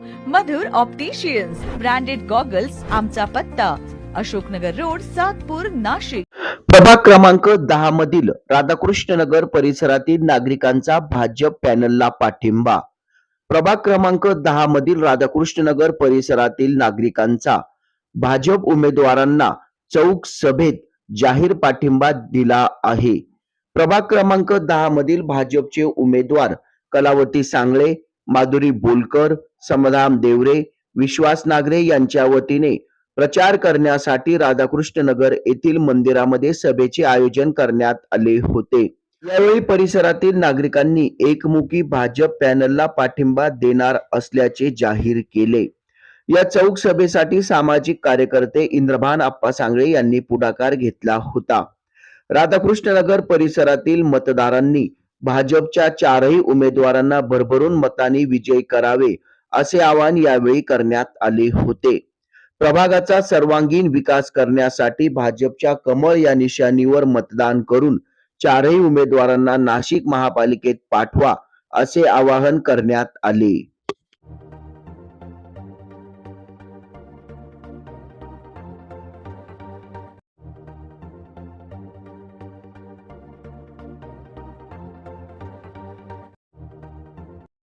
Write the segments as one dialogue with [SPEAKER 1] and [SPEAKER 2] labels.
[SPEAKER 1] मधुर opticians branded goggles आमचा पत्ता Ashoknagar road Satpur Nashik.
[SPEAKER 2] प्रभाग क्रमांक दहा मधील राधाकृष्ण नगर परिसरातील नागरिकांचा भाजप पॅनलला पाठिंबा. प्रभाग क्रमांक दहा मधील राधाकृष्ण नगर परिसरातील नागरिकांचा भाजप उमेदवारांना चौक सभेत जाहीर पाठिंबा दिला आहे. प्रभाग क्रमांक दहा मधील भाजपचे उमेदवार कलावती सांगळे माधुरी बोलकर समधाम देवरे विश्वास नागरे यांच्या वतीने प्रचार करण्यासाठी राधाकृष्ण नगर येथील मंदिरामध्ये सभेचे आयोजन करण्यात आले होते. यावेळी परिसरातील नागरिकांनी एकमुखी भाजप पॅनलला पाठिंबा देणार असल्याचे जाहीर केले. या चौक सभेसाठी सामाजिक कार्यकर्ते इंद्रभान आप्पा सांगळे यांनी पुढाकार घेतला होता. राधाकृष्ण नगर परिसरातील मतदारांनी भाजपच्या चारही उमेदवारांना भरभरून मतांनी विजयी करावे असे आवाहन यावेळी करण्यात आले होते. प्रभागाचा सर्वांगीण विकास करण्यासाठी भाजपच्या कमळ या निशाणीवर मतदान करून चारही उमेदवारांना नाशिक महापालिकेत पाठवा असे आवाहन करण्यात आले.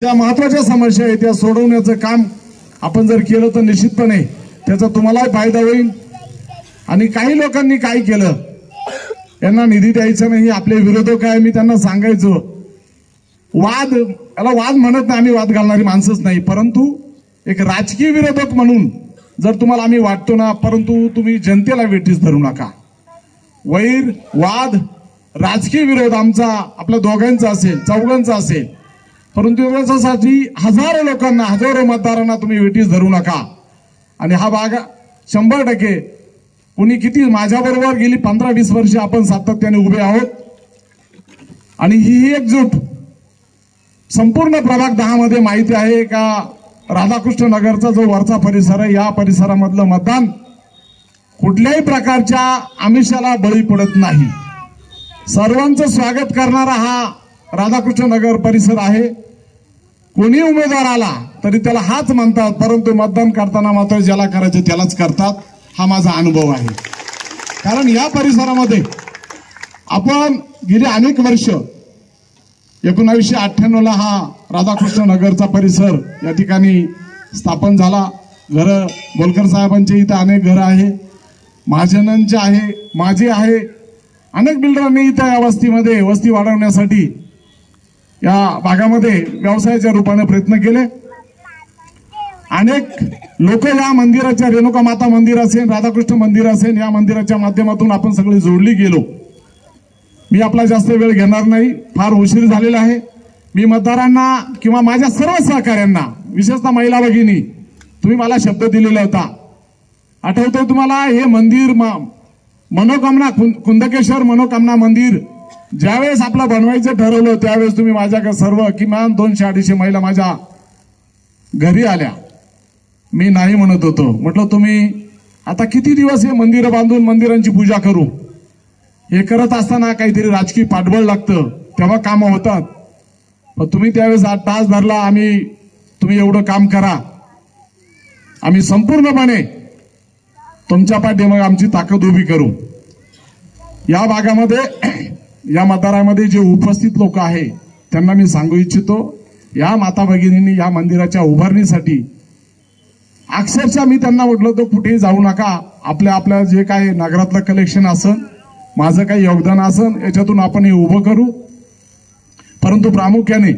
[SPEAKER 3] त्या महत्त्वाच्या समस्या आहेत त्या सोडवण्याचं काम आपण जर केलं तर निश्चितपणे त्याचा तुम्हालाही फायदा होईल. आणि काही लोकांनी काय केलं? यांना निधी द्यायचा नाही आपले विरोधक आहे मी त्यांना सांगायचो. वाद याला वाद म्हणत नाही आम्ही वाद घालणारी माणसंच नाही. परंतु एक राजकीय विरोधक म्हणून जर तुम्हाला आम्ही वाटतो ना परंतु तुम्ही जनतेला वेठीस धरू नका. वैर वाद राजकीय विरोध आमचा आपल्या दोघांचा असेल चौघांचा असेल. परंतु याच्यासाठी हजारो लोकांना हजारो मतदारांना तुम्ही वेटीस धरू नका. आणि हा भाग शंभर टक्के कुणी किती माझ्याबरोबर गेली पंधरा वीस वर्ष आपण सातत्याने उभे आहोत. आणि ही एकजूट संपूर्ण प्रभाग दहामध्ये माहिती आहे का राधाकृष्ण नगरचा जो वरचा परिसर आहे या परिसरामधलं मतदान कुठल्याही प्रकारच्या आमिषाला बळी पडत नाही. सर्वांचं स्वागत करणारा हा राधाकृष्ण नगर परिसर आहे. कोणी उमेदवार आला तरी त्याला हाच म्हणतात परंतु मतदान करताना मात्र ज्याला करायचे त्यालाच करतात. हा माझा अनुभव आहे. कारण या परिसरामध्ये आपण गेली अनेक वर्ष एकोणावीसशे अठ्ठ्याण्णवला हा राधाकृष्ण नगरचा परिसर या ठिकाणी स्थापन झाला. घरं बोलकर साहेबांचे इथं अनेक घरं आहे. महाजनांचे आहे माझे आहे. अनेक बिल्डरांनी इथं या वस्तीमध्ये वस्ती वाढवण्यासाठी या भागामध्ये व्यवसायाच्या रूपाने प्रयत्न केले. अनेक लोक या मंदिराच्या रेणुका माता मंदिर असेल राधाकृष्ण मंदिर असेल या मंदिराच्या माध्यमातून आपण सगळे जोडली गेलो. मी आपला जास्त वेळ घेणार नाही फार उशीर झालेला आहे. मी मतदारांना किंवा माझ्या सर्व सहकाऱ्यांना विशेषतः महिला भगिनी तुम्ही मला शब्द दिलेला होता. आठवतो तुम्हाला हे मंदिर म- मनोकामना कुंदकेश्वर मनोकामना मंदिर ज्यावेळेस आपलं बनवायचं ठरवलं त्यावेळेस तुम्ही माझ्याकडे सर्व किमान दोनशे अडीचशे महिला माझ्या घरी आल्या. मी नाही म्हणत होतो. म्हटलं तुम्ही आता किती दिवस हे मंदिरं बांधून मंदिरांची पूजा करू? हे करत असताना काहीतरी राजकीय पाठबळ लागतं. तेव्हा कामं होतात. पण तुम्ही त्यावेळेस आठ तास धरला आम्ही तुम्ही एवढं काम करा. आम्ही संपूर्णपणे तुमच्या पाठीमागे आमची ताकद उभी करू. या भागामध्ये या मतदारामध्ये जे उपस्थित लोक आहे त्यांना मी सांगू इच्छितो या माता भगिनींनी या मंदिराच्या उभारणीसाठी अक्षरशः मी त्यांना म्हटलं होतं कुठेही जाऊ नका आपल्या आपल्या जे काय नगरातलं कलेक्शन असन माझं काही योगदान असन याच्यातून आपण हे उभं करू. परंतु प्रामुख्याने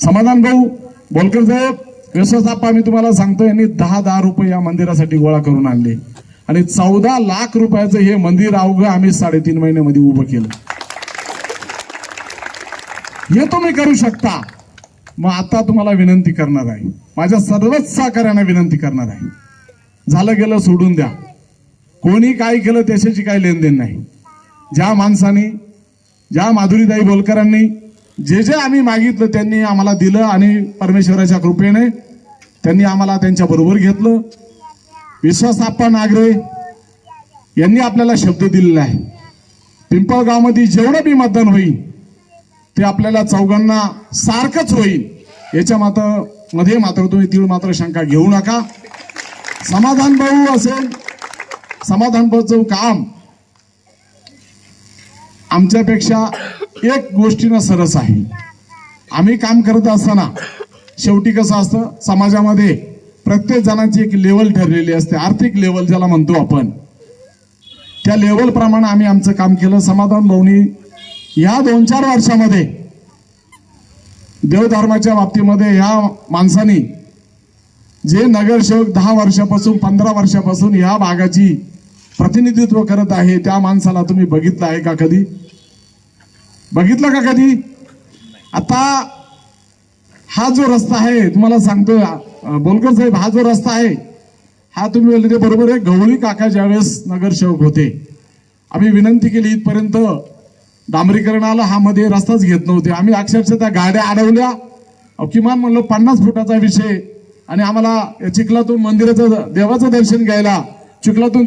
[SPEAKER 3] समाधान भाऊ बोलकर साहेब विश्वासाप्पा मी तुम्हाला सांगतो यांनी दहा दहा रुपये या मंदिरासाठी गोळा करून आणले. आणि चौदा लाख रुपयाचं हे मंदिर अवघं आम्ही साडेतीन महिन्यामध्ये उभं केलं. हे तुम्ही करू शकता. मग आता तुम्हाला विनंती करणार आहे. माझ्या सर्वच सहकार्यांना विनंती करणार आहे. झालं गेलं सोडून द्या. कोणी काय केलं त्याच्याची काही लेनदेन नाही. ज्या माणसाने ज्या माधुरीदाई बोलकरांनी जे जे आम्ही मागितलं त्यांनी आम्हाला दिलं आणि परमेश्वराच्या कृपेने त्यांनी आम्हाला त्यांच्या बरोबर घेतलं. विश्वासाप्पा नागरे यांनी आपल्याला शब्द दिलेला आहे. पिंपळगावमध्ये जेवढं बी मतदान होईल ते आपल्याला चौघांना सारखंच होईल. याच्या मात्रमध्ये मात्र तुम्ही तीळ मात्र शंका घेऊ नका. समाधान भाऊ असेल समाधान भाऊचं काम आमच्यापेक्षा एक गोष्टीनं सरस आहे. आम्ही काम करत असताना शेवटी कसं असतं? समाजामध्ये प्रत्येक जणांची एक लेवल ठरलेली असते. आर्थिक लेवल ज्याला म्हणतो आपण. त्या लेवलप्रमाणे आम्ही आमचं काम केलं. समाधान भाऊनी या दोन चार वर्षामध्ये देवधर्माच्या बाबतीमध्ये ह्या माणसाने जे नगरसेवक दहा वर्षापासून पंधरा वर्षापासून या भागाची प्रतिनिधित्व करत आहे त्या माणसाला तुम्ही बघितलं आहे का कधी? बघितलं का कधी? आता हा जो रस्ता आहे तुम्हाला सांगतो बोलकर साहेब हा जो रस्ता आहे हा तुम्ही बोलले ते बरोबर आहे. गवळी काका ज्यावेळेस नगरसेवक होते आम्ही विनंती केली इथपर्यंत डांबरीकरणाला हा मध्ये रस्ताच घेत नव्हते. आम्ही अक्षरशः त्या गाड्या अडवल्या. किमान म्हणलो पन्नास फुटाचा विषय. आणि आम्हाला या चिखलातून मंदिराचं देवाचं दर्शन घ्यायला चिखलातून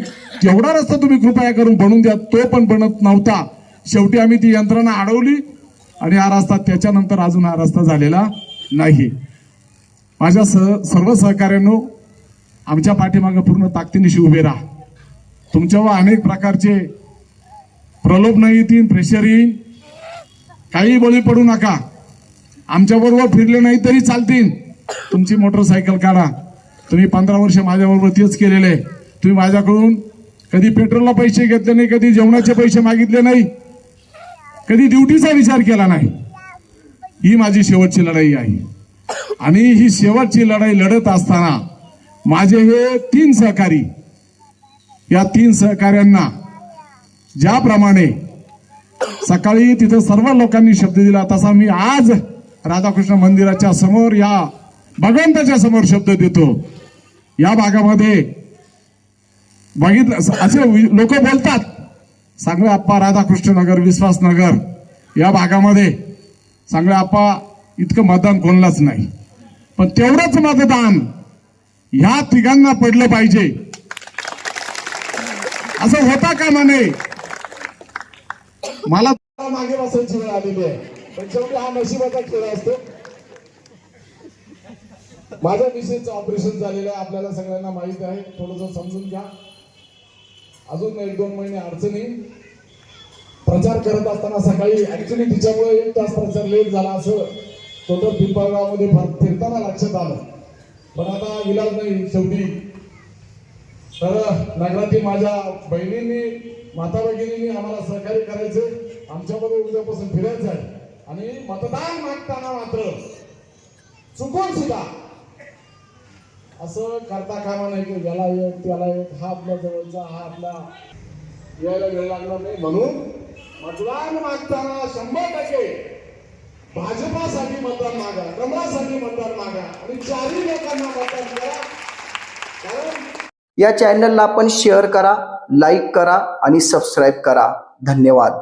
[SPEAKER 3] एवढा रस्ता तुम्ही कृपया करून बनवून द्या तो पण बनत नव्हता. शेवटी आम्ही ती यंत्रणा अडवली. आणि हा रस्ता त्याच्यानंतर अजून हा रस्ता झालेला नाही. माझ्या सह सर्व सहकार्यांनो आमच्या पाठीमागं पूर्ण ताकदीनिशी उभे राहा. तुमच्यावर अनेक प्रकारचे प्रलोभन येतील प्रेशर येईल. काही बळी पडू नका. आमच्याबरोबर फिरले नाही तरी चालतील. तुमची मोटरसायकल काढा. तुम्ही पंधरा वर्ष माझ्याबरोबर तेच केलेले. तुम्ही माझ्याकडून कधी पेट्रोलला पैसे घेतले नाही कधी जेवणाचे पैसे मागितले नाही. कधी ड्युटीचा विचार केला नाही. ही माझी शेवटची लढाई आहे. आणि ही शेवटची लढाई लढत असताना माझे हे तीन सहकारी या तीन सहकाऱ्यांना ज्याप्रमाणे सकाळी तिथं सर्व लोकांनी शब्द दिला तसा मी आज राधाकृष्ण मंदिराच्या समोर या भगवंताच्या समोर शब्द देतो. या भागामध्ये बघितलं असे लोक बोलतात. सांगळे आप्पा राधाकृष्ण नगर विश्वास नगर या भागामध्ये सांगले आपा इतकं मतदान कोणलाच नाही. पण तेवढंच मतदान ह्या तिघांना पडलं पाहिजे. असं होता का म्हणे? मला मागे बसायची वेळ आलेली आहे पण शेवटी हा नशिबाचा खेळ असतो. माझ्या मिसेसचं ऑपरेशन झालेलं आहे आपल्याला सगळ्यांना माहीत आहे. थोडस समजून घ्या. अजून एक दोन महिने अडचणी. प्रचार करत असताना सकाळी ऍक्च्युली तिच्यामुळे एक तास प्रचार लेट झाला असं. टोटल पिंपळगावमध्ये फिरताना लक्षात आलं. पण आता इलाज नाही शेवटी. तर नगरातील माझ्या बहिणींनी माता भगिनींनी आम्हाला सहकार्य करायचं. आमच्यामध्ये उद्यापासून फिरायचं आहे. आणि मतदान मागताना मात्र चुकून सुद्धा असं करता कामा नाही की याला एक त्याला एक हा आपल्या जवळचा हा आपला यायला वेळ लागणार नाही म्हणून मतदान मागताना शंभर टक्के भाजपासाठी मतदान मागा कमळासाठी मतदान मागा आणि चारही लोकांना मतदान करा. कारण
[SPEAKER 2] या चॅनलला आपण शेअर करा लाईक करा आणि सबस्क्राईब करा. धन्यवाद.